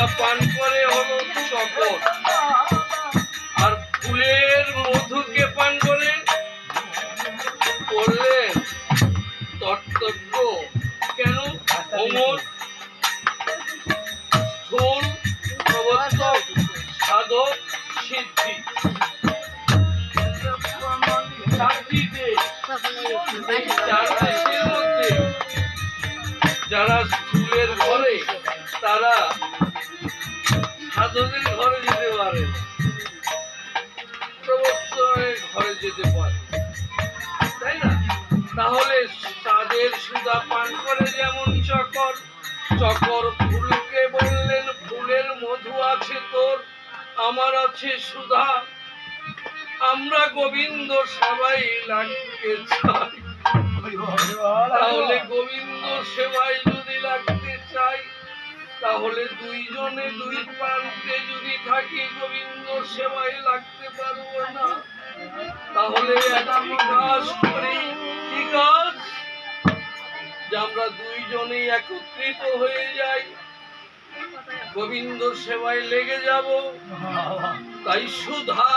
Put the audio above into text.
করে চাঁদের পান করে হলো চকর আর ফুলের মধুকে পান করে করলেন তত্ত্ব কেন? অমর, স্থূল প্রবর্তক সাধক, সিদ্ধি। চারটি চার মধ্যে যারা স্কুলের ঘরে, তারা সাধকের ঘরে যেতে পারে। প্রবর্তনের ঘরে যেতে পারে। তাই না? তাহলে তাদের সুদা পান করে যেমন চকর চকর ফুলকে বললেন ফুলের মধু আছে তোর আমার আছে সুধা। আমরা গোবিন্দ সবাই লাগতে চাই। তাহলে গোবিন্দ চাই তাহলে দুইজনে দুই প্রান্তে যদি থাকি গোবিন্দ সেবায় লাগতে পারব না। তাহলে যে আমরা দুইজনেই একত্রিত হয়ে যাই। গোবিন্দ সেবায় লেগে যাব। তাই সুধা